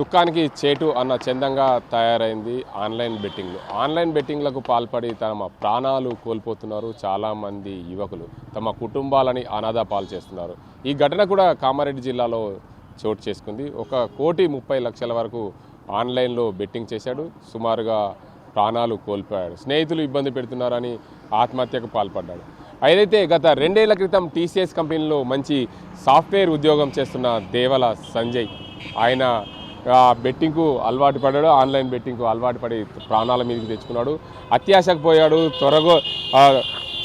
దుఃఖానికి చేటు అన్న చందంగా తయారైంది ఆన్లైన్ బెట్టింగ్లు. ఆన్లైన్ బెట్టింగ్లకు పాల్పడి తమ ప్రాణాలు కోల్పోతున్నారు చాలామంది యువకులు. తమ కుటుంబాలని అనాథ పాలు చేస్తున్నారు. ఈ ఘటన కూడా కామారెడ్డి జిల్లాలో చోటు చేసుకుంది. ఒక కోటి ముప్పై లక్షల వరకు ఆన్లైన్లో బెట్టింగ్ చేశాడు. సుమారుగా ప్రాణాలు కోల్పోయాడు. స్నేహితులు ఇబ్బంది పెడుతున్నారని ఆత్మహత్యకు పాల్పడ్డాడు. అయితే గత రెండేళ్ళ క్రితం టీసీఎస్ కంపెనీలో మంచి సాఫ్ట్వేర్ ఉద్యోగం చేస్తున్న దేవల సంజయ్. ఆయన బెట్టింగ్కు అలవాటు పడాడు ఆన్లైన్ బెట్టింగ్కు అలవాటు పడి ప్రాణాల మీదకి తెచ్చుకున్నాడు. అత్యాశకు పోయాడు. త్వరగా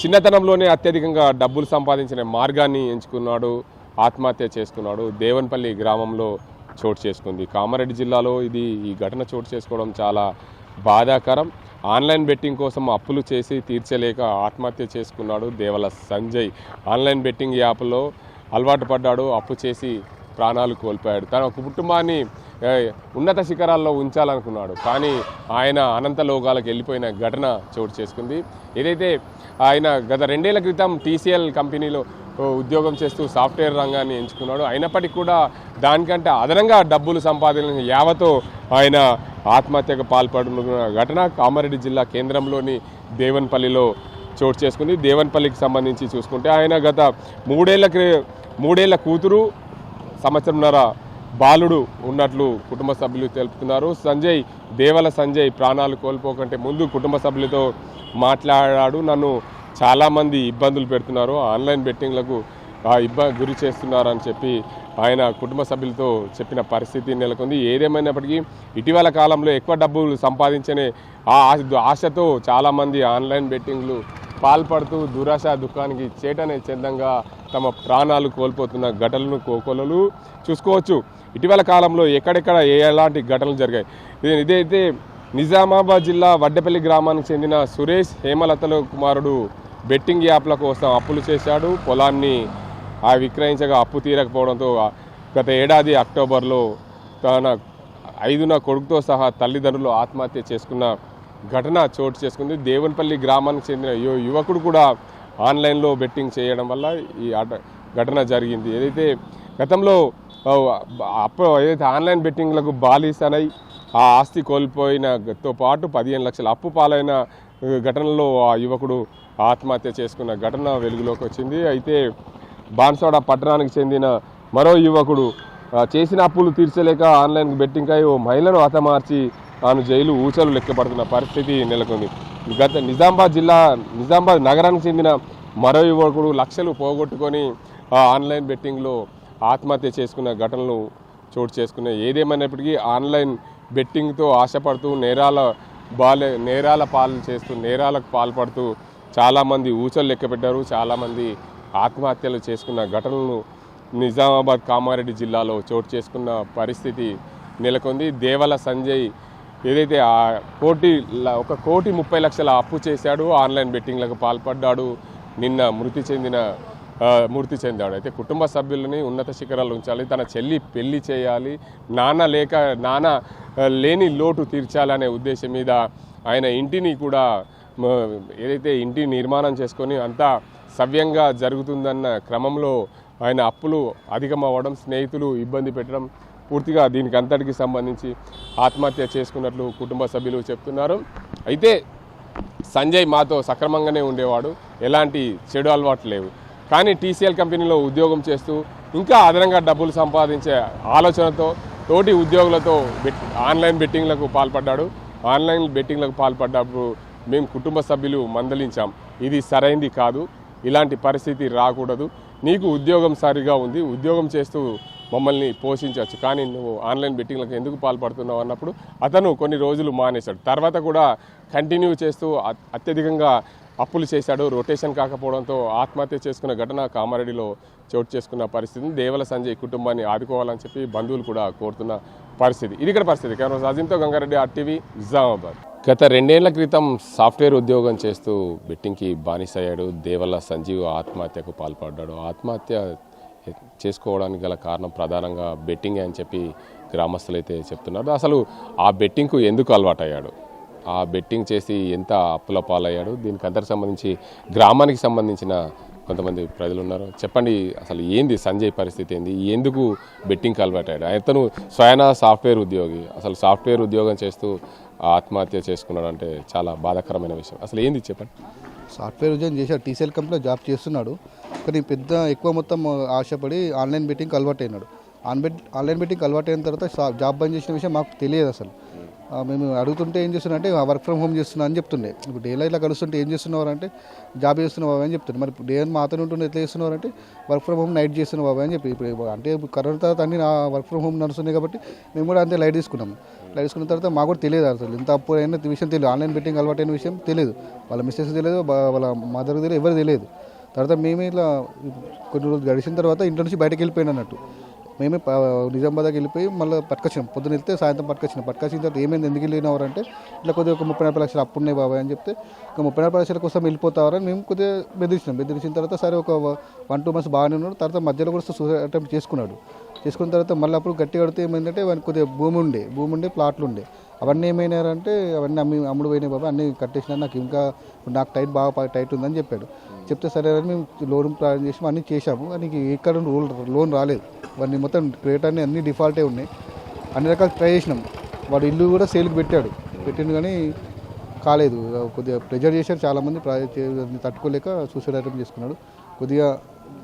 చిన్నతనంలోనే అత్యధికంగా డబ్బులు సంపాదించిన మార్గాన్ని ఎంచుకున్నాడు. ఆత్మహత్య చేసుకున్నాడు. దేవన్పల్లి గ్రామంలో చోటు చేసుకుంది. కామారెడ్డి జిల్లాలో ఇది ఈ ఘటన చోటు చేసుకోవడం చాలా బాధాకరం. ఆన్లైన్ బెట్టింగ్ కోసం అప్పులు చేసి తీర్చలేక ఆత్మహత్య చేసుకున్నాడు దేవల సంజయ్. ఆన్లైన్ బెట్టింగ్ యాప్లో అలవాటు పడ్డాడు. అప్పు చేసి ప్రాణాలు కోల్పోయాడు. తన కుటుంబాన్ని ఉన్నత శిఖరాల్లో ఉంచాలనుకున్నాడు. కానీ ఆయన అనంత లోకాలకు వెళ్ళిపోయిన ఘటన చోటు చేసుకుంది. ఏదైతే ఆయన గత రెండేళ్ళ క్రితం టీసీఎల్ కంపెనీలో ఉద్యోగం చేస్తూ సాఫ్ట్వేర్ రంగాన్ని ఎంచుకున్నాడు. అయినప్పటికీ కూడా దానికంటే అదనంగా డబ్బులు సంపాదించిన యావతో ఆయన ఆత్మహత్యకు పాల్పడిన ఘటన కామారెడ్డి జిల్లా కేంద్రంలోని దేవన్పల్లిలో చోటు చేసుకుంది. దేవన్పల్లికి సంబంధించి చూసుకుంటే ఆయన గత మూడేళ్ళ క్రి- మూడేళ్ళ కూతురు సంవత్సరంన్నర బాలుడు ఉన్నట్లు కుటుంబ సభ్యులు తెలుపుతున్నారు. సంజయ్ దేవల సంజయ్ ప్రాణాలు కోల్పోకంటే ముందు కుటుంబ సభ్యులతో మాట్లాడాడు. నన్ను చాలామంది ఇబ్బందులు పెడుతున్నారు. ఆన్లైన్ బెట్టింగ్లకు ఇబ్బ గురి చేస్తున్నారని చెప్పి ఆయన కుటుంబ సభ్యులతో చెప్పిన పరిస్థితి నెలకొంది. ఏదేమైనప్పటికీ ఇటీవల కాలంలో ఎక్కువ డబ్బులు సంపాదించనే ఆ ఆశ- ఆశతో చాలామంది ఆన్లైన్ బెట్టింగ్లు పాల్పడుతూ దురాశ దుఃఖానికి చేటనే చందంగా తమ ప్రాణాలు కోల్పోతున్న ఘటనలు కోకొలలు చూసుకోవచ్చు. ఇటీవల కాలంలో ఎక్కడెక్కడ ఎలాంటి ఘటనలు జరిగాయి? ఇదైతే నిజామాబాద్ జిల్లా వడ్డపల్లి గ్రామానికి చెందిన సురేష్ హేమలతల కుమారుడు బెట్టింగ్ యాప్ల కోసం అప్పులు చేశాడు. పొలాన్ని ఆ విక్రయించగా అప్పు తీరకపోవడంతో గత ఏడాది అక్టోబర్లో తన ఐదున కొడుకుతో సహా తల్లిదండ్రులు ఆత్మహత్య చేసుకున్న ఘటన చోటు చేసుకుంది. దేవన్పల్లి గ్రామానికి చెందిన యువకుడు కూడా ఆన్లైన్లో బెట్టింగ్ చేయడం వల్ల ఈ ఘటన జరిగింది. ఏదైతే గతంలో అప్పుడు ఏదైతే ఆన్లైన్ బెట్టింగ్లకు బాలీసనై ఆ ఆస్తి కోల్పోయినతో పాటు పదిహేను లక్షల అప్పు పాలైన ఘటనలో ఆ యువకుడు ఆత్మహత్య చేసుకున్న ఘటన వెలుగులోకి వచ్చింది. అయితే బాన్సోడ పట్టణానికి చెందిన మరో యువకుడు చేసిన అప్పులు తీర్చలేక ఆన్లైన్ బెట్టింగ్కై ఓ మహిళను హతమార్చి తాను జైలు ఊచలు లెక్కపడుతున్న పరిస్థితి నెలకొంది. గత నిజామాబాద్ జిల్లా నిజామాబాద్ నగరానికి చెందిన మరో యువకుడు లక్షలు పోగొట్టుకొని ఆ ఆన్లైన్ బెట్టింగ్లో ఆత్మహత్య చేసుకున్న ఘటనలు చోటు చేసుకున్నాయి. ఏదేమైనప్పటికీ ఆన్లైన్ బెట్టింగ్తో ఆశపడుతూ నేరాల బాలే నేరాల పాలు చేస్తూ నేరాలకు పాల్పడుతూ చాలామంది ఊచలు లెక్కపెట్టారు చాలామంది ఆత్మహత్యలు చేసుకున్న ఘటనలు నిజామాబాద్ కామారెడ్డి జిల్లాలో చోటు చేసుకున్న పరిస్థితి నెలకొంది. దేవల సంజయ్ ఏదైతే ఆ కోటి ఒక కోటి ముప్పై లక్షల అప్పు చేశాడు ఆన్లైన్ బెట్టింగ్లకు పాల్పడ్డాడు నిన్న మృతి చెందిన మృతి చెందాడు. అయితే కుటుంబ సభ్యులని ఉన్నత శిఖరాలు ఉంచాలి తన చెల్లి పెళ్ళి చేయాలి నాన్న లేక నాన్న లేని లోటు తీర్చాలనే ఉద్దేశం మీద ఆయన ఇంటిని కూడా ఏదైతే ఇంటి నిర్మాణం చేసుకొని అంతా సవ్యంగా జరుగుతుందన్న క్రమంలో ఆయన అప్పులు అధికమవ్వడం స్నేహితులు ఇబ్బంది పెట్టడం పూర్తిగా దీనికి అంతటికి సంబంధించి ఆత్మహత్య చేసుకున్నట్లు కుటుంబ సభ్యులు చెప్తున్నారు. అయితే సంజయ్ మాతో సక్రమంగానే ఉండేవాడు. ఎలాంటి చెడు అలవాట్లు లేవు. కానీ టీసీఎల్ కంపెనీలో ఉద్యోగం చేస్తూ ఇంకా అదనంగా డబ్బులు సంపాదించే ఆలోచనతో తోటి ఉద్యోగులతో బెట్ ఆన్లైన్ బెట్టింగ్లకు పాల్పడ్డాడు. ఆన్లైన్ బెట్టింగ్లకు పాల్పడ్డప్పుడు మేము కుటుంబ సభ్యులు మందలించాం. ఇది సరైంది కాదు. ఇలాంటి పరిస్థితి రాకూడదు. నీకు ఉద్యోగం సరిగా ఉంది. ఉద్యోగం చేస్తూ మమ్మల్ని పోషించవచ్చు. కానీ నువ్వు ఆన్లైన్ బెట్టింగ్లకు ఎందుకు పాల్పడుతున్నావు అన్నప్పుడు అతను కొన్ని రోజులు మానేశాడు. తర్వాత కూడా కంటిన్యూ చేస్తూ అత్యధికంగా అప్పులు చేశాడు. రొటేషన్ కాకపోవడంతో ఆత్మహత్య చేసుకున్న ఘటన కామారెడ్డిలో చోటు చేసుకున్న పరిస్థితిని దేవల సంజయ్ కుటుంబాన్ని ఆదుకోవాలని చెప్పి బంధువులు కూడా కోరుతున్న పరిస్థితి. ఇది ఇక్కడ పరిస్థితి. కేవలం రాజంతో గంగారెడ్డి ఆర్టీవీ నిజామాబాద్. గత రెండేళ్ళ క్రితం సాఫ్ట్వేర్ ఉద్యోగం చేస్తూ బెట్టింగ్కి బానిసయ్యాడు. దేవల సంజీవ్ ఆత్మహత్యకు పాల్పడ్డాడు. ఆత్మహత్య చేసుకోవడానికి గల కారణం ప్రధానంగా బెట్టింగ్ అని చెప్పి గ్రామస్తులు అయితే చెప్తున్నారు. అసలు ఆ బెట్టింగ్కు ఎందుకు అలవాటయ్యాడు? ఆ బెట్టింగ్ చేసి ఎంత అప్పుల పాలయ్యాడు? దీనికి అందరికి సంబంధించి గ్రామానికి సంబంధించిన కొంతమంది ప్రజలు ఉన్నారు చెప్పండి అసలు ఏంది సంజయ్ పరిస్థితి ఏంది? ఎందుకు బెట్టింగ్కి అలవాటాడు అతను స్వయాన సాఫ్ట్వేర్ ఉద్యోగి. అసలు సాఫ్ట్వేర్ ఉద్యోగం చేస్తూ ఆత్మహత్య చేసుకున్నాడు అంటే చాలా బాధాకరమైన విషయం. అసలు ఏంది చెప్పండి? సాఫ్ట్వేర్ ఉద్యోగం చేశాడు టీసీఎల్ కంపెనీలో జాబ్ చేస్తున్నాడు. కానీ పెద్ద ఎక్కువ మొత్తం ఆశపడి ఆన్లైన్ బెట్టింగ్ అలవాటు అయినాడు ఆన్లైన్ బెట్టింగ్ అలవాటు అయిన తర్వాత జాబ్ బంద్ చేసిన విషయం మాకు తెలియదు అసలు. మేము అడుగుతుంటే ఏం చేస్తున్నారంటే వర్క్ ఫ్రమ్ హోమ్ చేస్తున్నా అని చెప్తుండే. ఇప్పుడు డే ఇట్లా కలుస్తుంటే ఏం చేస్తున్నారు అంటే జాబ్ చేస్తున్నావు అని చెప్తున్నారు మరి డే మాతో ఉంటుండే ఎట్లా చేస్తున్నారు అంటే వర్క్ ఫ్రమ్ హోమ్ నైట్ చేస్తున్నావు బాబాయ్ అని చెప్పి. ఇప్పుడు అంటే కరోనా తర్వాత అన్ని వర్క్ ఫ్రమ్ హోమ్ నడుస్తున్నాయి కాబట్టి మేము కూడా అంతే లైట్ తీసుకున్నాం. లైట్ తీసుకున్న తర్వాత మాకు కూడా తెలియదు అసలు. ఇంత అప్పుడు అయిన విషయం తెలియదు. ఆన్లైన్ బెట్టింగ్ అలవాటైన విషయం తెలియదు. వాళ్ళ మిస్సెస్ తెలియదు వాళ్ళ మదర్ తెలియదు ఎవరు తెలియదు. తర్వాత మేమే ఇట్లా కొన్ని రోజులు గడిచిన తర్వాత ఇంట్లో నుంచి బయటకు వెళ్ళిపోయాను అన్నట్టు. మేమే నిజామాబాద్కి వెళ్ళిపోయి మళ్ళీ పట్టుకొచ్చినాం. పొద్దున వెళ్తే సాయంత్రం పట్టుకొచ్చినాం. పట్టుకొచ్చిన తర్వాత ఏమైంది? ఎందుకు వెళ్ళినవారు అంటే ఇట్లా కొద్దిగా ఒక ముప్పై నలభై లక్షలు అప్పు ఉన్నాయి బాబాయ్ అని చెప్తే ఇంకా ముప్పై నలభై లక్షల కోసం వెళ్ళిపోతావారని మేము కొద్దిగా బెదిరించినాం. బెదిరించిన తర్వాత సరే ఒక వన్ టూ మంత్స్ బాగానే ఉన్నాడు. తర్వాత మధ్యలో కూడా సూసైడ్ అటెంప్ట్ చేసుకున్నాడు. చేసుకున్న తర్వాత మళ్ళీ అప్పుడు గట్టి కడితే ఏమైందంటే వానికి కొద్దిగా భూమి ఉండే భూమి ఉండే ప్లాట్లు ఉండే. అవన్నీ ఏమైనారంటే అవన్నీ అమ్మి అమ్ముడు పోయినాయి బాబా అన్నీ కట్టేసినా నాకు ఇంకా నాకు టైట్ బాగా టైట్ ఉందని చెప్పాడు. చెప్తే సరే అని మేము లోన్ ప్లాన్ చేసి అన్నీ చేసాము కానీ ఎక్కడ రూల్ లోన్ రాలేదు. వాడిని మొత్తం క్రియేట్ అన్ని అన్ని డిఫాల్టే ఉన్నాయి. అన్ని రకాలు ట్రై చేసినాం. వాడు ఇల్లు కూడా సేల్కి పెట్టాడు. పెట్టిండు కానీ కాలేదు. కొద్దిగా ప్రెజర్ చేశారు చాలామంది. తట్టుకోలేక సూసైడ్ అటెంప్ట్ చేసుకున్నాడు. కొద్దిగా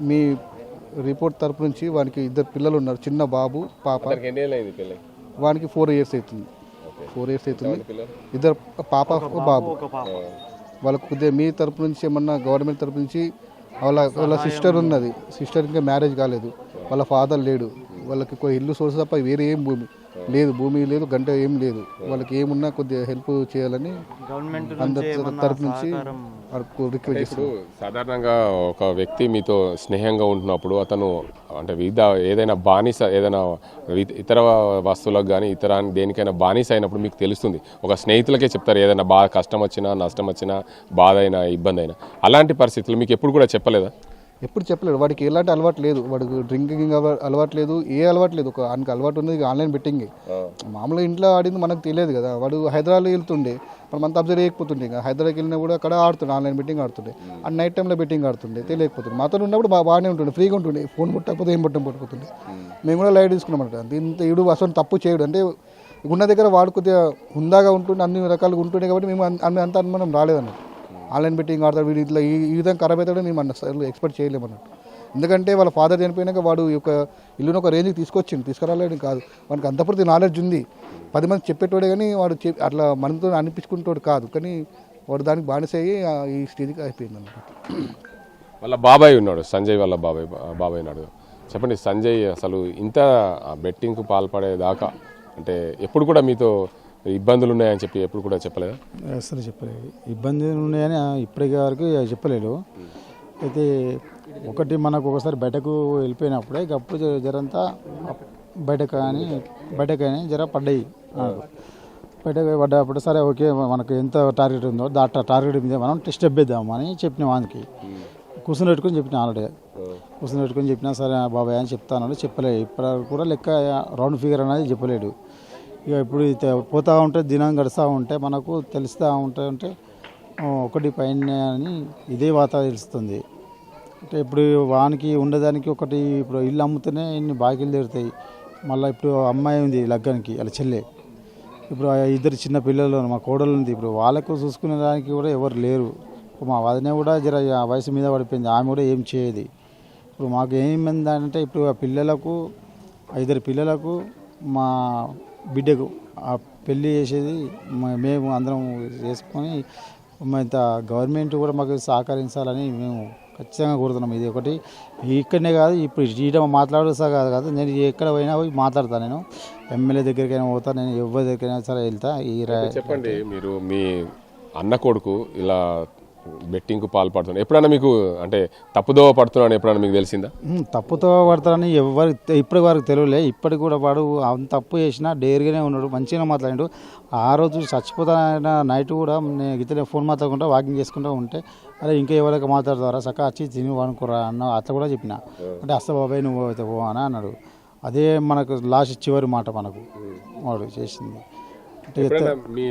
మీ రిపోర్ట్ తరపు నుంచి వానికి ఇద్దరు పిల్లలు ఉన్నారు. చిన్న బాబు పాప. వానికి ఫోర్ ఇయర్స్ అవుతుంది. ఫోర్ ఇయర్స్ అవుతుంది. ఇద్దరు పాప బాబు. వాళ్ళకు కొద్దిగా మీ తరపు నుంచి ఏమన్నా గవర్నమెంట్ తరపు నుంచి వాళ్ళ వాళ్ళ సిస్టర్ ఉన్నది. సిస్టర్ ఇంకా మ్యారేజ్ కాలేదు. వాళ్ళ ఫాదర్ లేడు. వాళ్ళకి ఇల్లు సోర్స్ తప్ప వేరే ఏం భూమి. లేదు భూమి లేదు గంట ఏం లేదు. వాళ్ళకి ఏమున్నా కొద్దిగా హెల్ప్ చేయాలని గవర్నమెంట్ అందరి తరపు నుంచి రిక్వెస్ట్ ఇప్పుడు సాధారణంగా ఒక వ్యక్తి మీతో స్నేహంగా ఉంటున్నప్పుడు అతను అంటే వివిధ ఏదైనా బానిస ఏదైనా ఇతర వస్తువులకు కానీ ఇతర దేనికైనా బానిస అయినప్పుడు మీకు తెలుస్తుంది. ఒక స్నేహితులకే చెప్తారు ఏదైనా బాగా కష్టం వచ్చినా నష్టం వచ్చినా బాధ అయినా ఇబ్బంది అయినా. అలాంటి పరిస్థితులు మీకు ఎప్పుడు కూడా చెప్పలేదా? ఎప్పుడు చెప్పలేడు వాడికి ఎలాంటి అలవాటు లేదు. వాడికి డ్రింకింగ్ అలవాటు లేదు. ఏ అలవాటు లేదు. ఒక ఆయనకి అలవాటు ఉన్నది ఆన్లైన్ బెట్టింగ్. మామూలుగా ఇంట్లో ఆడింది మనకు తెలియదు కదా. వాడు హైదరాబాద్ వెళ్తుండే. మనం అంత అబ్జర్వ్ చేయకపోతుండే. ఇంకా హైదరాబాద్కి వెళ్ళినా కూడా అక్కడ ఆడుతుండే. ఆన్లైన్ బెట్టింగ్ ఆడుతుండే. ఆ నైట్ టైంలో బెట్టింగ్ ఆడుతుండే. తెలియకపోతుండే. మాతో ఉన్నప్పుడు బాగానే ఉంటుండే. ఫ్రీగా ఉంటుండే. ఫోన్ పుట్టకపోతే ఏం పుట్టం పట్టుకుతుండే. మేము. కూడా లైట్ తీసుకున్నాం అంట ఇంత ఇడు అసలు తప్పు చేయడు. అంటే ఉన్న దగ్గర వాడు కొద్దిగా హుందాగా ఉంటుండే. అన్ని రకాలుగా ఉంటుండే కాబట్టి మేము అంత అనుమానం రాలేదన్నట్టు. ఆన్లైన్ బెట్టింగ్ ఆడతాడు వీడు ఇట్లా ఈ ఈ విధంగా ఖరాబ్ అవుతాడు మేము అన్న ఎక్స్పెక్ట్ చేయలేము అన్నట్టు. ఎందుకంటే వాళ్ళ ఫాదర్ చనిపోయినాక వాడు యొక్క ఇల్లును ఒక రేంజ్కి తీసుకొచ్చిండు తీసుకురాలేడు కాదు. వానికి అంతపూర్తి నాలెడ్జ్ ఉంది. పది మంది చెప్పేటోడే కానీ వాడు అట్లా మనతో అనిపించుకుంటాడు కాదు. కానీ వాడు దానికి బానిస అయ్యి ఈ స్టేజ్కి అయిపోయింది అన్నమాట వాళ్ళ బాబాయ్ ఉన్నాడు సంజయ్ వాళ్ళ బాబాయ్ బాబాయ్ ఉన్నాడు. చెప్పండి సంజయ్ అసలు ఇంత బెట్టింగ్కు పాల్పడేదాకా అంటే ఎప్పుడు కూడా మీతో ఇబ్బందులు ఉన్నాయని చెప్పి ఎప్పుడు కూడా చెప్పలేదా? అసలు చెప్పలేదు. ఇబ్బందులు ఉన్నాయని ఇప్పటికి వరకు చెప్పలేదు. అయితే ఒకటి మనకు ఒకసారి బయటకు వెళ్ళిపోయినప్పుడే అప్పుడు జర- జరంతా బయటకు కానీ బయటకు కానీ జర పడ్డాయి నాకు. బయటకు పడ్డప్పుడు సరే ఓకే మనకు ఎంత టార్గెట్ ఉందో దా టార్గెట్ మీద మనం స్టెప్ వేద్దామని చెప్పిన వానికి కూర్చుని పెట్టుకొని చెప్పిన ఆల్రెడీ. కూర్చుని పెట్టుకొని చెప్పినా సరే బాబాయ్ అని చెప్తాను చెప్పలేదు. ఇప్పటివరకు కూడా లెక్క రౌండ్ ఫిగర్ అనేది చెప్పలేడు ఇక ఇప్పుడు పోతూ ఉంటే దినం గడుస్తూ ఉంటే మనకు తెలుస్తూ ఉంటే ఉంటే ఒకటి పైన అని ఇదే వాతావరణం తెలుస్తుంది. అంటే ఇప్పుడు వానికి ఉండేదానికి ఒకటి ఇప్పుడు ఇల్లు అమ్ముతూనే ఇన్ని బాకీలు తీరుతాయి. మళ్ళీ ఇప్పుడు అమ్మాయి ఉంది లగ్గానికి వాళ్ళ చెల్లె. ఇప్పుడు ఇద్దరు చిన్న పిల్లలు మా కోడలు ఉంది. ఇప్పుడు వాళ్ళకు చూసుకునే దానికి కూడా ఎవరు లేరు. మా వదిన కూడా జర వయసు మీద పడిపోయింది. ఆమె కూడా ఏం చేయదు. ఇప్పుడు మాకు ఏమైందంటే ఇప్పుడు ఆ పిల్లలకు ఇద్దరు పిల్లలకు మా బిడ్డకు ఆ పెళ్ళి చేసేది మేము అందరం చేసుకొని ఇంత గవర్నమెంట్ కూడా మాకు సహకరించాలని మేము ఖచ్చితంగా కోరుతున్నాం. ఇది ఒకటి. ఇక్కడనే కాదు ఇప్పుడు ఈడ మాట్లాడుతా కాదు కాదు నేను ఎక్కడ పోయినా పోయి మాట్లాడతాను నేను. ఎమ్మెల్యే దగ్గరికైనా పోతా నేను ఎవరి దగ్గరైనా సరే వెళ్తా ఈ చెప్పండి మీరు మీ అన్న కొడుకు ఇలా బెట్టింగ్కు పాల్పడుతున్నాడు ఎప్పుడైనా మీకు అంటే తప్పుదోవ పడుతున్నాడు ఎప్పుడైనా మీకు తెలిసిందా? ఉమ్, తప్పుతో పడతారని ఎవరికి తె- ఇప్పటి వరకు తెలియలే. ఇప్పటికి కూడా వాడు అంత తప్పు చేసినా డేర్గానే ఉన్నాడు మంచిగా మాట్లాడాడు. ఆ రోజు చచ్చిపోతాన నైట్ కూడా నేను ఇతనే ఫోన్ మాట్లాడకుండా వాకింగ్ చేసుకుంటూ ఉంటే అరే ఇంకా ఎవరికి మాట్లాడతారా? చక్క వచ్చి తిని అనుకోరా అన్న అట్లా కూడా చెప్పిన. అంటే అస్త బాబాయ్ నువ్వు అయితే పో అని అన్నాడు. అదే మనకు లాస్ట్ చివరి మాట మనకు. వాడు చేసింది. మీ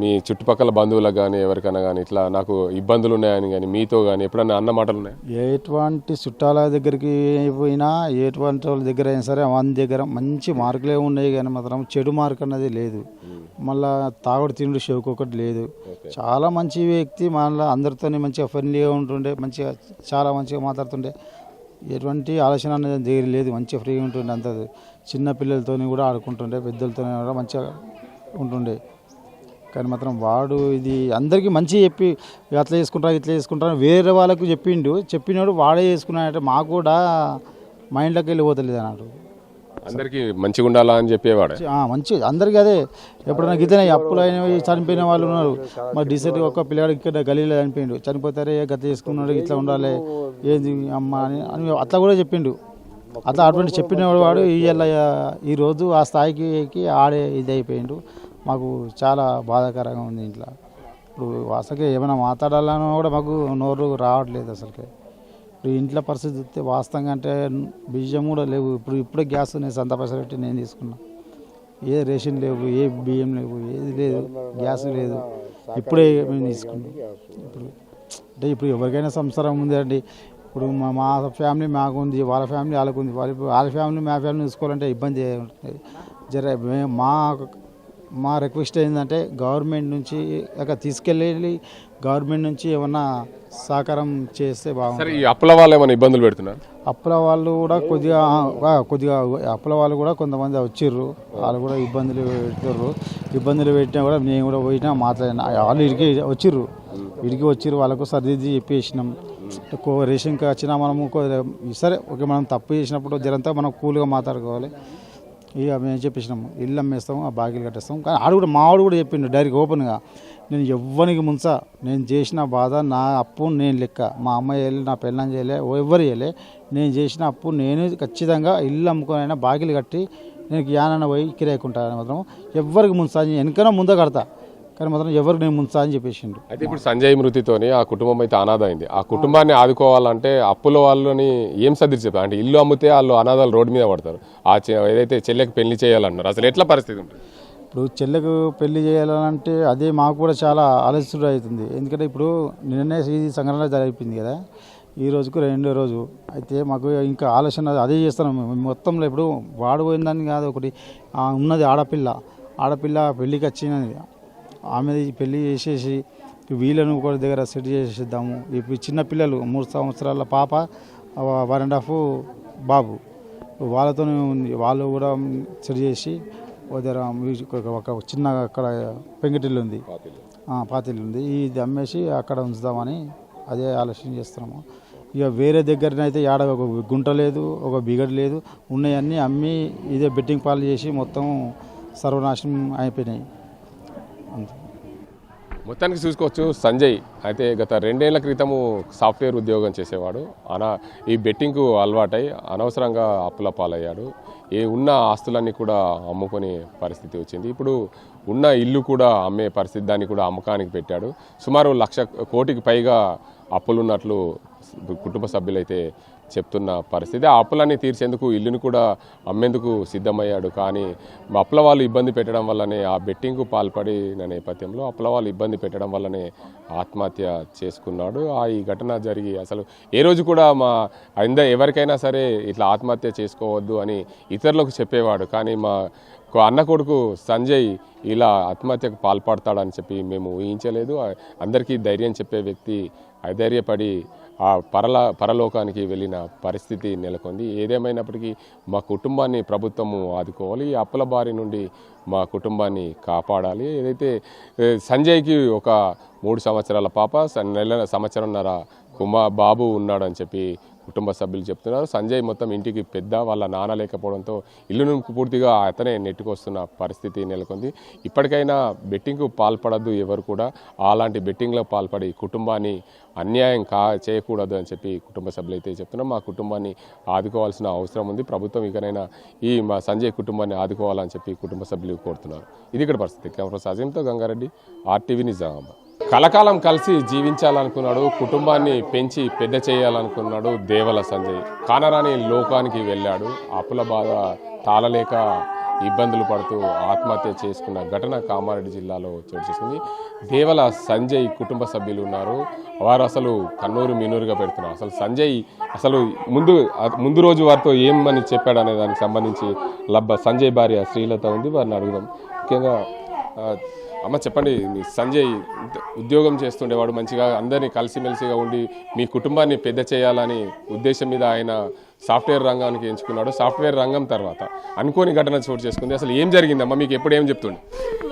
మీ చుట్టుపక్కల బంధువులకు కానీ ఎవరికైనా కానీ ఇట్లా నాకు ఇబ్బందులు ఉన్నాయని కానీ మీతో కానీ ఎప్పుడైనా అన్న మాటలు ఉన్నాయా ఎటువంటి చుట్టాల దగ్గరికి పోయినా ఎటువంటి వాళ్ళ దగ్గర అయినా సరే మన దగ్గర మంచి మార్కులే ఉన్నాయి కానీ మాత్రం చెడు మార్క్ అన్నది లేదు. మళ్ళా తాగుడు తిండి షోకు ఒకటి లేదు. చాలా మంచి వ్యక్తి మళ్ళీ అందరితో మంచిగా ఫ్రెండ్లీగా ఉంటుండే మంచిగా చాలా మంచిగా మాట్లాడుతుండే. ఎటువంటి ఆలోచన అనేది దగ్గర లేదు. మంచిగా ఫ్రీగా ఉంటుండే అంత చిన్న పిల్లలతో కూడా ఆడుకుంటుండే పెద్దలతో కూడా మంచిగా ఉంటుండే. కానీ మాత్రం వాడు ఇది అందరికీ మంచి చెప్పి అట్లా చేసుకుంటారు ఇట్లా చేసుకుంటారు వేరే వాళ్ళకు చెప్పిండు. చెప్పినాడు వాడే చేసుకున్నాడంటే మాకు కూడా మైండ్లోకి వెళ్ళిపోతలేదు అన్నాడు. అందరికీ మంచిగా ఉండాలా అని చెప్పేవాడే? మంచి అందరికీ అదే. ఎప్పుడైనా గితనే అప్పులు అయినవి చనిపోయిన వాళ్ళు ఉన్నారు. మరి డిసెంట్ ఒక్క పిల్లగాడు ఇక్కడ గలీలో చనిపోయిండు. చనిపోతారే గత చేసుకున్నాడు ఇట్లా ఉండాలి ఏంది అమ్మ అని అని అట్లా కూడా చెప్పిండు. అట్లా అటువంటి చెప్పిన వాడు ఈ రోజు ఆ స్థాయికి ఆడే ఇది అయిపోయిండు. మాకు చాలా బాధాకరంగా ఉంది ఇంట్లో. ఇప్పుడు అసలుకే ఏమైనా మాట్లాడాలన్నా కూడా మాకు నోరు రావట్లేదు అసలుకే. ఇప్పుడు ఇంట్లో పరిస్థితి చూస్తే వాస్తవంగా అంటే బియ్యం కూడా లేవు. ఇప్పుడు ఇప్పుడే గ్యాస్ నేను సంత పైసలు పెట్టి నేను తీసుకున్నా. ఏ రేషన్ లేవు ఏ బియ్యం లేవు ఏది లేదు గ్యాస్ లేదు. ఇప్పుడే మేము తీసుకున్నాం. ఇప్పుడు అంటే ఇప్పుడు ఎవరికైనా సంసారం ఉంది అండి. ఇప్పుడు మా మా ఫ్యామిలీ మాకు ఉంది వాళ్ళ ఫ్యామిలీ వాళ్ళకు ఉంది. వాళ్ళ వాళ్ళ ఫ్యామిలీ మా ఫ్యామిలీ చూసుకోవాలంటే ఇబ్బంది జర మా మా రిక్వెస్ట్ ఏంటంటే గవర్నమెంట్ నుంచి అక్కడ తీసుకెళ్ళి గవర్నమెంట్ నుంచి ఏమన్నా సహకారం చేస్తే బాగుంటుంది. ఈ అప్పుల వాళ్ళు ఏమైనా ఇబ్బందులు పెడుతున్నారు? అప్పుల వాళ్ళు కూడా కొద్దిగా ఆ, కొద్దిగా అప్పుల వాళ్ళు కూడా కొంతమంది వచ్చిర్రు. వాళ్ళు కూడా ఇబ్బందులు పెడుతుర్రు. ఇబ్బందులు పెట్టినా కూడా నేను కూడా పోయినా మాట్లాడినా. వాళ్ళు ఇడికి వచ్చిర్రు. ఇడికి వచ్చిర్రు. వాళ్ళకు సర్దిద్ది చెప్పేసినాం. కో- రేషన్ వచ్చినా మనము కో- సరే ఓకే మనం తప్పు చేసినప్పుడు జరంతా మనం కూల్గా మాట్లాడుకోవాలి. ఇక మేము చెప్పేసినాము ఇల్లు అమ్మేస్తాం ఆ బాకీలు కట్టేస్తాం కానీ ఆడు కూడా మావాడు కూడా చెప్పిండు డైరెక్ట్ ఓపెన్గా నేను ఎవ్వనికి ముంచా నేను చేసిన బాధ నా అప్పు నేను లెక్క. మా అమ్మాయి చేయలే నా పెళ్ళం చేయలే ఓ ఎవ్వరు చేయలే. నేను చేసిన అప్పు నేను ఖచ్చితంగా ఇల్లు అమ్ముకునైనా బాకీలు కట్టి నేను యానన్న పోయి కిరాయికుంటాను మాత్రం. ఎవ్వరికి ముంచా అని వెనకన ముందే కడతా. కానీ మాత్రం ఎవరికి నేను ముంచా అని చెప్పేసిండు అయితే ఇప్పుడు సంజయ్ మృతితోని ఆ కుటుంబం అయితే అనాథ అయింది ఆ కుటుంబాన్ని ఆదుకోవాలంటే అప్పుల వాళ్ళని ఏం సర్ది చెప్పారు? అంటే ఇల్లు అమ్మితే వాళ్ళు అనాథాలు రోడ్డు మీద పడతారు. ఆ ఏదైతే చెల్లెకి పెళ్ళి చేయాలన్నారు అసలు ఎట్లా పరిస్థితి ఉంటుంది? ఇప్పుడు చెల్లెకు పెళ్ళి చేయాలంటే అదే మాకు కూడా చాలా ఆలస్యం అవుతుంది. ఎందుకంటే ఇప్పుడు నిన్ననే ఇది సంఘటన జరిపింది కదా. ఈ రోజుకు రెండో రోజు. అయితే మాకు ఇంకా ఆలోచన అదే చేస్తున్నాం మేము. మొత్తంలో ఇప్పుడు వాడు పోయిందని కాదు ఒకటి. ఉన్నది ఆడపిల్ల. ఆడపిల్ల పెళ్ళికి వచ్చినది ఆమె పెళ్ళి చేసేసి వీళ్ళను ఒకరి దగ్గర సెట్ చేసేద్దాము. ఇప్పుడు చిన్న పిల్లలు మూడు సంవత్సరాల పాప వన్ అండ్ హాఫ్ బాబు. వాళ్ళతోనే ఉంది. వాళ్ళు కూడా సెట్ చేసి దగ్గర మ్యూజిక్ ఒక- చిన్న అక్కడ పెంకిటిల్లు ఉంది. పాతిల్లు ఉంది. ఇది అమ్మేసి అక్కడ ఉంచుదామని అదే ఆలోచన చేస్తున్నాము. ఇక వేరే దగ్గరనైతే ఆడ ఒక గుంట లేదు ఒక బిగడ్ లేదు. ఉన్నాయన్నీ అమ్మి ఇదే బెట్టింగ్ పాలు చేసి మొత్తం సర్వనాశనం అయిపోయినాయి. మొత్తానికి చూసుకోవచ్చు సంజయ్. అయితే గత రెండేళ్ళ క్రితము సాఫ్ట్వేర్ ఉద్యోగం చేసేవాడు. అనా ఈ బెట్టింగ్కు అలవాటై అనవసరంగా అప్పుల పాలయ్యాడు. ఏ ఉన్న ఆస్తులన్నీ కూడా అమ్ముకునే పరిస్థితి వచ్చింది. ఇప్పుడు ఉన్న ఇల్లు కూడా అమ్మే పరిస్థితి దాన్ని కూడా అమ్మకానికి పెట్టాడు. సుమారు లక్ష కోటికి పైగా అప్పులున్నట్లు కుటుంబ సభ్యులైతే చెప్తున్న పరిస్థితి. ఆ అప్పులన్నీ తీర్చేందుకు ఇల్లును కూడా అమ్మేందుకు సిద్ధమయ్యాడు. కానీ మా అప్పుల వాళ్ళు ఇబ్బంది పెట్టడం వల్లనే ఆ బెట్టింగ్కు పాల్పడిన నేపథ్యంలో అప్పుల వాళ్ళు ఇబ్బంది పెట్టడం వల్లనే ఆత్మహత్య చేసుకున్నాడు. ఆ ఈ ఘటన జరిగి అసలు ఏ రోజు కూడా మా అంద ఎవరికైనా సరే ఇట్లా ఆత్మహత్య చేసుకోవద్దు అని ఇతరులకు చెప్పేవాడు. కానీ మా అన్న కొడుకు సంజయ్ ఇలా ఆత్మహత్యకు పాల్పడతాడని చెప్పి మేము ఊహించలేదు. అందరికీ ధైర్యం చెప్పే వ్యక్తి అధైర్యపడి ఆ పరల పరలోకానికి వెళ్ళిన పరిస్థితి నెలకొంది. ఏదేమైనప్పటికీ మా కుటుంబాన్ని ప్రభుత్వము ఆదుకోవాలి. అప్పుల బారి నుండి మా కుటుంబాన్ని కాపాడాలి. ఏదైతే సంజయ్కి ఒక మూడు సంవత్సరాల పాప నెల సంవత్సరంన్నర కుమార్ బాబు ఉన్నాడని చెప్పి కుటుంబ సభ్యులు చెప్తున్నారు. సంజయ్ మొత్తం ఇంటికి పెద్ద వాళ్ళ నాన్న లేకపోవడంతో ఇల్లును పూర్తిగా అతనే నెట్టుకొస్తున్న పరిస్థితి నెలకొంది. ఇప్పటికైనా బెట్టింగ్కు పాల్పడద్దు ఎవరు కూడా. అలాంటి బెట్టింగ్లో పాల్పడి కుటుంబాన్ని అన్యాయం కా చేయకూడదు అని చెప్పి కుటుంబ సభ్యులు అయితే చెప్తున్నాం మా కుటుంబాన్ని ఆదుకోవాల్సిన అవసరం ఉంది. ప్రభుత్వం ఇకనైనా ఈ మా సంజయ్ కుటుంబాన్ని ఆదుకోవాలని చెప్పి కుటుంబ సభ్యులు కోరుతున్నారు. ఇది ఇక్కడ పరిస్థితి. కెమెరా సజీంతో గంగారెడ్డి ఆర్టీవీ నిజామాబాద్. కలకాలం కలిసి జీవించాలనుకున్నాడు కుటుంబాన్ని పెంచి పెద్ద చేయాలనుకున్నాడు దేవల సంజయ్. కానరాని లోకానికి వెళ్ళాడు. అప్పుల బాధ తాళలేక ఇబ్బందులు పడుతూ ఆత్మహత్య చేసుకున్న ఘటన కామారెడ్డి జిల్లాలో చోటు చేసుకుంది. దేవల సంజయ్ కుటుంబ సభ్యులు ఉన్నారు. వారు అసలు కన్నూరు మినూరుగా పెడుతున్నారు. అసలు సంజయ్ అసలు ముందు ముందు రోజు వారితో ఏమని చెప్పాడు అనే దానికి సంబంధించి లబ్బ సంజయ్ భార్య శ్రీలత ఉంది. వారిని అడుగుదాం. ముఖ్యంగా అమ్మ చెప్పండి మీ సంజయ్ ఉద్యోగం చేస్తుండేవాడు మంచిగా అందరినీ కలిసిమెలిసిగా ఉండి మీ కుటుంబాన్ని పెద్ద చేయాలని ఉద్దేశం మీద ఆయన సాఫ్ట్వేర్ రంగానికి ఎంచుకున్నాడు. సాఫ్ట్వేర్ రంగం తర్వాత అనుకోని ఘటన చోటు చేసుకుంది. అసలు ఏం జరిగిందమ్మా? మీకు ఎప్పుడు ఏం చెప్తుండే?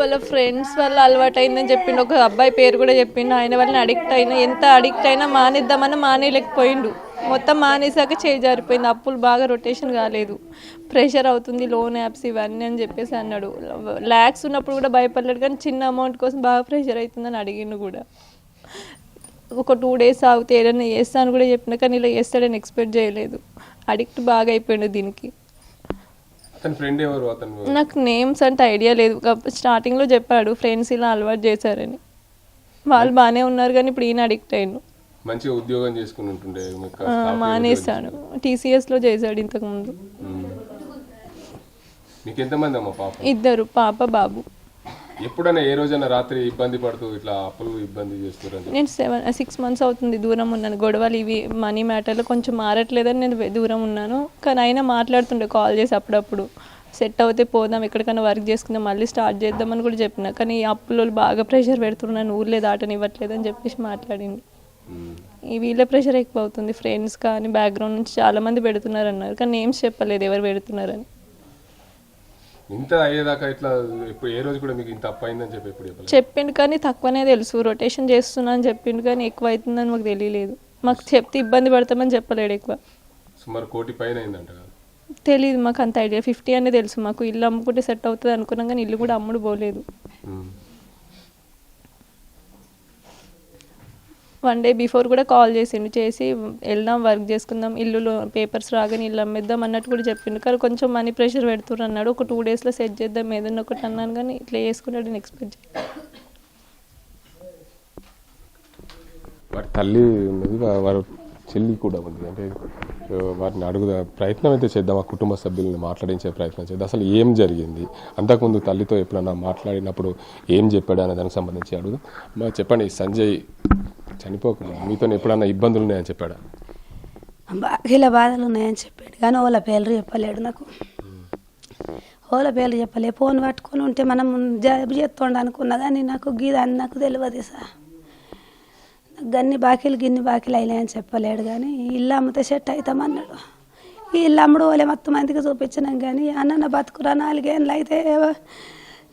వాళ్ళ ఫ్రెండ్స్ వల్ల అలవాటు అయిందని చెప్పిండు. ఒక అబ్బాయి పేరు కూడా చెప్పిండు. ఆయన వాళ్ళని అడిక్ట్ అయినా ఎంత అడిక్ట్ అయినా మానేద్దామని మానేయలేకపోయిండు. మొత్తం మానేసాక చేయి జారిపోయింది. అప్పులు బాగా రొటేషన్ కాలేదు. ప్రెషర్ అవుతుంది లోన్ యాప్స్ ఇవన్నీ అని చెప్పేసి అన్నాడు. ల్యాక్స్ ఉన్నప్పుడు కూడా భయపడలేడు కానీ చిన్న అమౌంట్ కోసం బాగా ప్రెషర్ అవుతుందని అడిగిండు కూడా. ఒక టూ డేస్ ఆగితే ఏదైనా చేస్తాను కూడా చెప్పిన కానీ ఇలా చేస్తాడని ఎక్స్పెక్ట్ చేయలేదు. అడిక్ట్ బాగా అయిపోయిండు దీనికి. నాకు నేమ్స్ అంటే ఐడియా లేదు. స్టార్టింగ్లో చెప్పాడు ఫ్రెండ్స్ ఇలా అలవాటు చేశారని. వాళ్ళు బాగానే ఉన్నారు కానీ ఇప్పుడు ఈయన అడిక్ట్ అయ్యిండు మంచిగా ఉద్యోగం చేసుకుని ఉంటుండే మానేశాడు టీసీఎస్లో చేశాడు ఇంతకుముందు. మీకు ఎంతమంది అమ్మ పాప? ఇద్దరు పాప బాబు. ఎప్పుడైనా ఏ రోజైనా రాత్రి ఇబ్బంది పడుతూ ఇట్లా అప్పులు ఇబ్బంది చేస్తున్నారు నేను సెవెన్ సిక్స్ మంత్స్ అవుతుంది దూరం ఉన్నాను. గొడవలు ఇవి మనీ మ్యాటర్లో కొంచెం మారట్లేదని నేను దూరం ఉన్నాను. కానీ అయినా మాట్లాడుతుండే కాల్ చేసి అప్పుడప్పుడు. సెట్ అవుతే పోదాం ఎక్కడికైనా వర్క్ చేసుకుందాం మళ్ళీ స్టార్ట్ చేద్దామని కూడా చెప్పిన. కానీ ఈ అప్పులు బాగా ప్రెషర్ పెడుతున్నాను ఊర్లే దాటనివ్వట్లేదు అని చెప్పేసి మాట్లాడింది. ఈ వీళ్ళ ప్రెషర్ ఎక్కువ అవుతుంది ఫ్రెండ్స్ కానీ బ్యాక్గ్రౌండ్ నుంచి చాలా మంది పెడుతున్నారు అన్నారు కానీ నేమ్స్ చెప్పలేదు. ఎవరు పెడుతున్నారని. ఇంత అయ్యేదాకా ఇట్లా ఇప్పుడు ఏ రోజు కూడా మీకు ఇంత అప్పు అయిందని చెప్పి ఎప్పుడు చెప్పలేదు? చెప్పిండు కానీ తక్కువనే తెలుసు. రొటేషన్ చేస్తున్నా అని చెప్పిండు కానీ ఎక్కువ అవుతుందని మాకు తెలియలేదు. మాకు చెప్తే ఇబ్బంది పడతామని చెప్పలేడు ఎక్కువ. సుమారు కోటి పైన అయిందంట తెలియదు మాకు అంత ఐడియా ఫిఫ్టీ అనే తెలుసు. మాకు ఇల్లు అమ్ముకుంటే సెట్ అవుతుంది అనుకున్నాం కానీ ఇల్లు కూడా అమ్ముడు పోలేదు. వన్ డే బిఫోర్ కూడా కాల్ చేసిండు. చేసి వెళ్దాం వర్క్ చేసుకుందాం ఇల్లులో పేపర్స్ రాగానే ఇల్లు అమ్మేద్దాం అన్నట్టు కూడా చెప్పిండు. కానీ కొంచెం మనీ ప్రెషర్ పెడుతున్నారు అన్నాడు. ఒక టూ డేస్లో సెట్ చేద్దాం ఏదన్నా ఒకటి అన్నాను కానీ ఇట్లా చేసుకున్నాడు నేను ఎక్స్పెక్ట్ వారి తల్లి ఉన్నది వారి చెల్లి కూడా ఉంది అంటే వారిని అడుగుదా ప్రయత్నం అయితే చేద్దాం ఆ కుటుంబ సభ్యుల్ని మాట్లాడించే ప్రయత్నం చేద్దాం. అసలు ఏం జరిగింది? అంతకుముందు తల్లితో ఎప్పుడన్నా మాట్లాడినప్పుడు ఏం చెప్పాడు అనే దానికి సంబంధించి అడుగు మా చెప్పండి సంజయ్ చనిపోకుండా మీతో ఎప్పుడన్నా ఇబ్బందులు ఉన్నాయని చెప్పాడా? ఇలా బాధలు ఉన్నాయని చెప్పాడు. కానీ వాళ్ళ పేర్లు చెప్పలేడు నాకు. వాళ్ళ పేర్లు చెప్పలే. ఫోన్ పట్టుకొని ఉంటే మనం జాబ్ చేస్తుండ అనుకున్నా కానీ నాకు గీదాన్ని నాకు తెలియదు సార్. నాకు గన్ని బాకీలు గిన్ని బాకీలు అయినాయని చెప్పలేడు కానీ ఇల్లు అమ్మితే సెట్ అవుతామన్నాడు. ఈ ఇల్లు అమ్ముడు వాళ్ళే మొత్తం మందికి చూపించినాం కానీ అన్న బతుకురా నాలుగేళ్ళు అయితే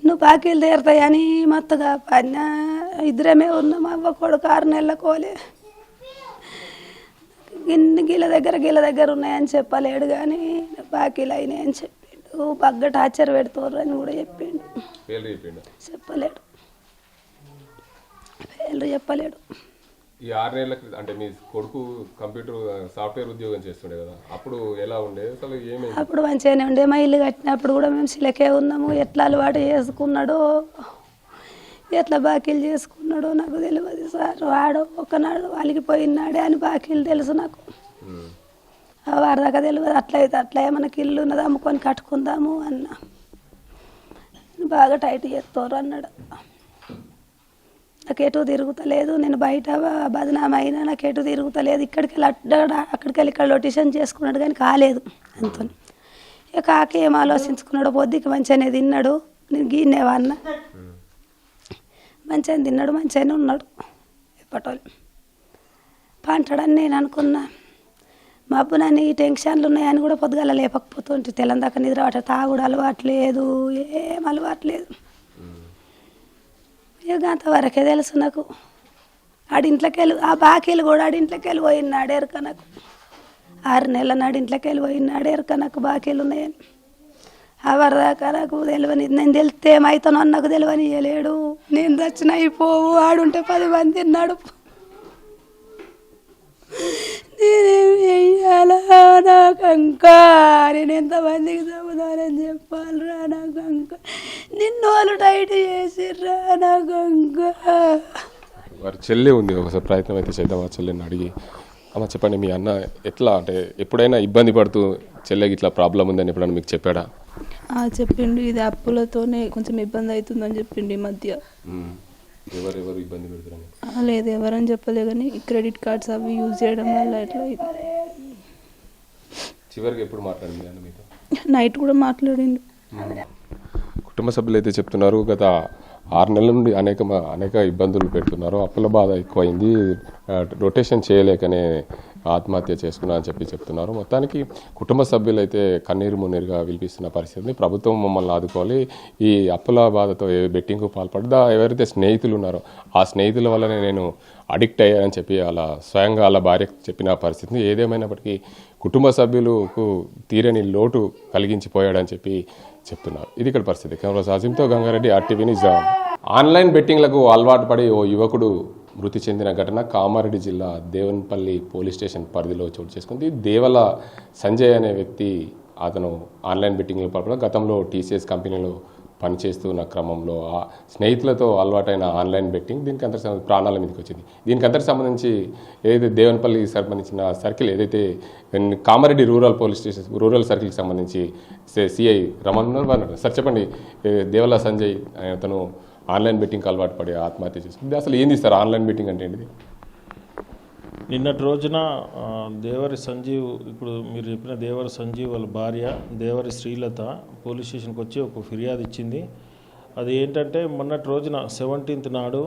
నువ్వు బాకీలు తీరుతాయని మొత్తగా పన్న ఇద్దరమే ఉన్నాం అవ్వ కొడుకు ఆరు నెలల కోలే. గిన్ని గీల దగ్గర గీల దగ్గర ఉన్నాయని చెప్పలేడు కానీ బాకీలు అయినాయని చెప్పిండు. బగ్గ టార్చర్ పెడుతుర్రు అని కూడా చెప్పిండు? చెప్పలేడు. పేర్లు చెప్పలేడు. ఈ ఆరేళ్ళ క్రితం అంటే మీ కొడుకు కంప్యూటర్ సాఫ్ట్వేర్ ఉద్యోగం చేస్తుండే కదా అప్పుడు ఎలా ఉండే? అసలు ఏమైంది? అప్పుడు మంచిగానే ఉండే. మా ఇల్లు కట్టినప్పుడు కూడా మేము సిలకే ఉన్నాము. ఎట్లా అలవాటు చేసుకున్నాడో ఎట్లా బాకీలు చేసుకున్నాడో నాకు తెలియదు సార్. వాడు ఒకనాడు వాళ్ళకి పోయినాడే అని బాకీలు తెలుసు నాకు. ఆ వారి దాకా తెలియదు అట్లయితే అట్లా మనకి ఇల్లు ఉన్నది అమ్ముకొని కట్టుకుందాము అన్న. బాగా టైట్ చేస్తారు అన్నాడు. నాకు ఎటు తిరుగుతలేదు. నేను బయట బదనాం అయినా నాకు ఎటు తిరుగుతలేదు. ఇక్కడికి వెళ్ళి అక్కడ అక్కడికి వెళ్ళి ఇక్కడ లొటేషన్ చేసుకున్నాడు కానీ కాలేదు అంతో ఇక కాకి ఏం ఆలోచించుకున్నాడు పొద్దుకి మంచిగానే తిన్నాడు. నేను గీనేవాన్న మంచిగా తిన్నాడు మంచిగానే ఉన్నాడు. ఎప్పటోళ్ళు పంటడని నేను అనుకున్నా. మా అబ్బు నన్ను ఈ టెన్షన్లు ఉన్నాయని కూడా పొద్దుగాల లేపకపోతుంటే తెల్లందాక నిద్ర పట్ట తాగుడు అలవాటు లేదు ఏం అలవాటు లేదు. ఇక అంతవరకే తెలుసు నాకు. ఆడింట్లోకి వెళ్ళి ఆ బాకీలు కూడా ఆడింట్లోకి వెళ్ళి పోయినాడు ఎరక నాకు. ఆరు నెలల నాడు ఇంట్లోకి వెళ్ళి పోయినాడు ఎరక నాకు బాకీలు ఉన్నాయని. ఆ వరదాకా నాకు తెలియని నేను తెలిస్తే ఏమవుతానో నాకు తెలియని ఇవ్వలేడు నేను చచ్చిన అయిపోవు ఆడుంటే పది మంది నడుపు నేనేం చెయ్యాలా? నాకు అంకా నేను ఎంతమందికి చదువుతానని చెప్పాలిరా నాకు అంక నిన్ను వాళ్ళు టైట్ చేసిర్రా నాకు అంకా వారి చెల్లి ఉంది. ఒకసారి ప్రయత్నం అయితే చేద్దాం. ఆ చెల్లెని అడిగి అమ్మ చెప్పండి మీ అన్న ఎట్లా? అంటే ఎప్పుడైనా ఇబ్బంది పడుతూ చెల్లెకి ఇట్లా ప్రాబ్లం ఉందని ఎప్పుడైనా మీకు చెప్పాడా? ఆ, చెప్పిండు. ఇది అప్పులతోనే కొంచెం ఇబ్బంది అవుతుందని చెప్పిండు ఈ మధ్య. ఎవరెవరు ఇబ్బంది పెడుతున్నారు లేదు ఎవరని చెప్పలే కానీ క్రెడిట్ కార్డ్స్ అవి యూజ్ చేయడం వల్ల ఎట్లా చివరికి ఎప్పుడు మాట్లాడింది అన్న మీతో? నైట్ కూడా మాట్లాడిండు. కుటుంబ సభ్యులు అయితే చెప్తున్నారు గత ఆరు నెలల నుండి అనేక అనేక ఇబ్బందులు పెడుతున్నారు. అప్పుల బాధ ఎక్కువైంది. రొటేషన్ చేయలేకనే ఆత్మహత్య చేసుకున్నా అని చెప్పి చెప్తున్నారు. మొత్తానికి కుటుంబ సభ్యులు అయితే కన్నీరు మున్నీరుగా విలిపిస్తున్న పరిస్థితి. ప్రభుత్వం మమ్మల్ని ఆదుకోవాలి. ఈ అప్పుల బాధతో ఏ బెట్టింగ్కు పాల్పడ్డా ఎవరైతే స్నేహితులు ఉన్నారో ఆ స్నేహితుల వల్లనే నేను అడిక్ట్ అయ్యానని చెప్పి అలా స్వయంగా వాళ్ళ భార్యకు చెప్పిన పరిస్థితి. ఏదేమైనప్పటికీ కుటుంబ సభ్యులకు తీరని లోటు కలిగించిపోయాడని చెప్పి చెప్తున్నారు. ఇది ఇక్కడ పరిస్థితి. కెమెరా సాజింతో గంగారెడ్డి ఆర్టీవీ నిజాం. ఆన్లైన్ బెట్టింగ్లకు అలవాటు పడి ఓ యువకుడు మృతి చెందిన ఘటన కామారెడ్డి జిల్లా దేవన్పల్లి పోలీస్ స్టేషన్ పరిధిలో చోటు చేసుకుంది. దేవల సంజయ్ అనే వ్యక్తి అతను ఆన్లైన్ బెట్టింగ్లో పాల్పడ గతంలో టీసీఎస్ కంపెనీలో పనిచేస్తున్న క్రమంలో ఆ స్నేహితులతో అలవాటైన ఆన్లైన్ బెట్టింగ్ దీనికి అంతటి సంబంధించి ప్రాణాల మీదకి వచ్చింది. దీనికి అంతటి సంబంధించి ఏదైతే దేవన్పల్లికి సంబంధించిన సర్కిల్ ఏదైతే Kamareddy rural police station rural సర్కిల్కి సంబంధించి సిఐ రమణ్ సార్ చెప్పండి దేవల సంజయ్ అనే అతను ఆన్లైన్ బెట్టింగ్కి అలవాటు పడి ఆత్మహత్య చేసుకుంది అసలు ఏంది సార్ ఆన్లైన్ బెట్టింగ్ అంటే ఏంటిది? నిన్నటి రోజున దేవరి సంజీవ్ ఇప్పుడు మీరు చెప్పిన దేవరి సంజీవ్ వాళ్ళ భార్య దేవరి శ్రీలత పోలీస్ స్టేషన్కి వచ్చి ఒక ఫిర్యాదు ఇచ్చింది. అది ఏంటంటే మొన్నటి రోజున సెవెంటీన్త్ నాడు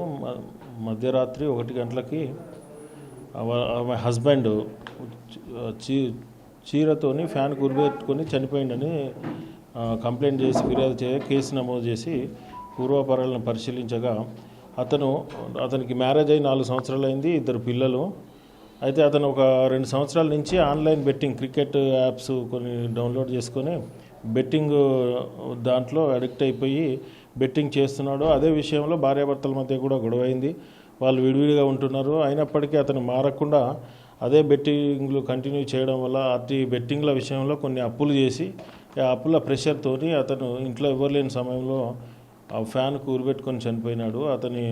మధ్యరాత్రి ఒకటి గంటలకి ఆమె హస్బెండ్ చీ చీరతోని ఫ్యాన్ కురిపెట్టుకొని చనిపోయిందని కంప్లైంట్ చేసి ఫిర్యాదు చేయ కేసు నమోదు చేసి పూర్వపరాలను పరిశీలించగా అతను అతనికి మ్యారేజ్ అయి నాలుగు సంవత్సరాలు అయింది ఇద్దరు పిల్లలు. అయితే అతను ఒక రెండు సంవత్సరాల నుంచి ఆన్లైన్ బెట్టింగ్ క్రికెట్ యాప్స్ కొన్ని డౌన్లోడ్ చేసుకొని బెట్టింగ్ దాంట్లో అడిక్ట్ అయిపోయి బెట్టింగ్ చేస్తున్నాడు. అదే విషయంలో భార్యాభర్తల మధ్య కూడా గొడవ అయింది వాళ్ళు విడివిడిగా ఉంటున్నారు. అయినప్పటికీ అతను మారకుండా అదే బెట్టింగ్లు కంటిన్యూ చేయడం వల్ల అతి బెట్టింగ్ల విషయంలో కొన్ని అప్పులు చేసి ఆ అప్పుల ప్రెషర్తో అతను ఇంట్లో ఇవ్వలేని సమయంలో ఆ ఫ్యాన్ కూరబెట్టుకొని చనిపోయినాడు. అతని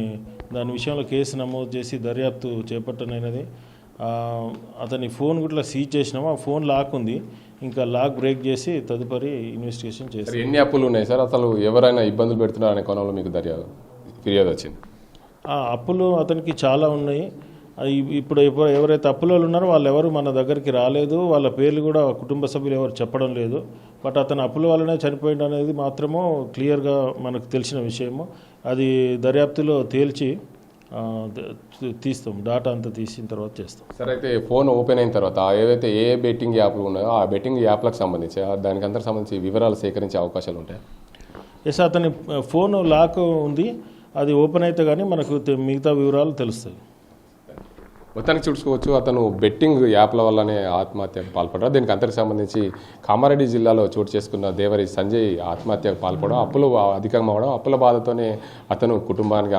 దాని విషయంలో కేసు నమోదు చేసి దర్యాప్తు చేపట్టనైనది. అతని ఫోన్ గుట్లా సీజ్ చేసినాము ఆ ఫోన్ లాక్ ఉంది. ఇంకా లాక్ బ్రేక్ చేసి తదుపరి ఇన్వెస్టిగేషన్ సార్ ఎన్ని అప్పులు ఉన్నాయి సార్? అసలు ఎవరైనా ఇబ్బందులు పెడుతున్నారు అనే కోణంలో మీకు దర్యాప్తు ఫిర్యాదు వచ్చింది. ఆ అప్పులు అతనికి చాలా ఉన్నాయి. ఇప్పుడు ఎవ- ఎవరైతే అప్పులో ఉన్నారో వాళ్ళు ఎవరు మన దగ్గరికి రాలేదు. వాళ్ళ పేర్లు కూడా కుటుంబ సభ్యులు ఎవరు చెప్పడం లేదు. బట్ అతను అప్పుల వల్లనే చనిపోయింది అనేది మాత్రము క్లియర్గా మనకు తెలిసిన విషయము. అది దర్యాప్తులో తేల్చి తీస్తాం. డాటా అంతా తీసిన తర్వాత చేస్తాం. సార్ అయితే ఫోన్ ఓపెన్ అయిన తర్వాత ఏవైతే ఏ బెట్టింగ్ యాప్లు ఉన్నాయో ఆ బెట్టింగ్ యాప్లకు సంబంధించి దానికి అందరికి సంబంధించి వివరాలు సేకరించే అవకాశాలు ఉంటాయి? ఎస్ అతని ఫోన్ లాక్ ఉంది. అది ఓపెన్ అయితే కానీ మనకు మిగతా వివరాలు తెలుస్తాయి. మొత్తానికి చూసుకోవచ్చు అతను బెట్టింగ్ యాప్ల వల్లనే ఆత్మహత్యకు పాల్పడ్డారు దీనికి అంతరికి సంబంధించి కామారెడ్డి జిల్లాలో చోటు చేసుకున్న దేవరి సంజయ్ ఆత్మహత్యకు పాల్పడడం అప్పులు అధికంగా అవడం అప్పుల బాధతోనే అతను కుటుంబానికి అన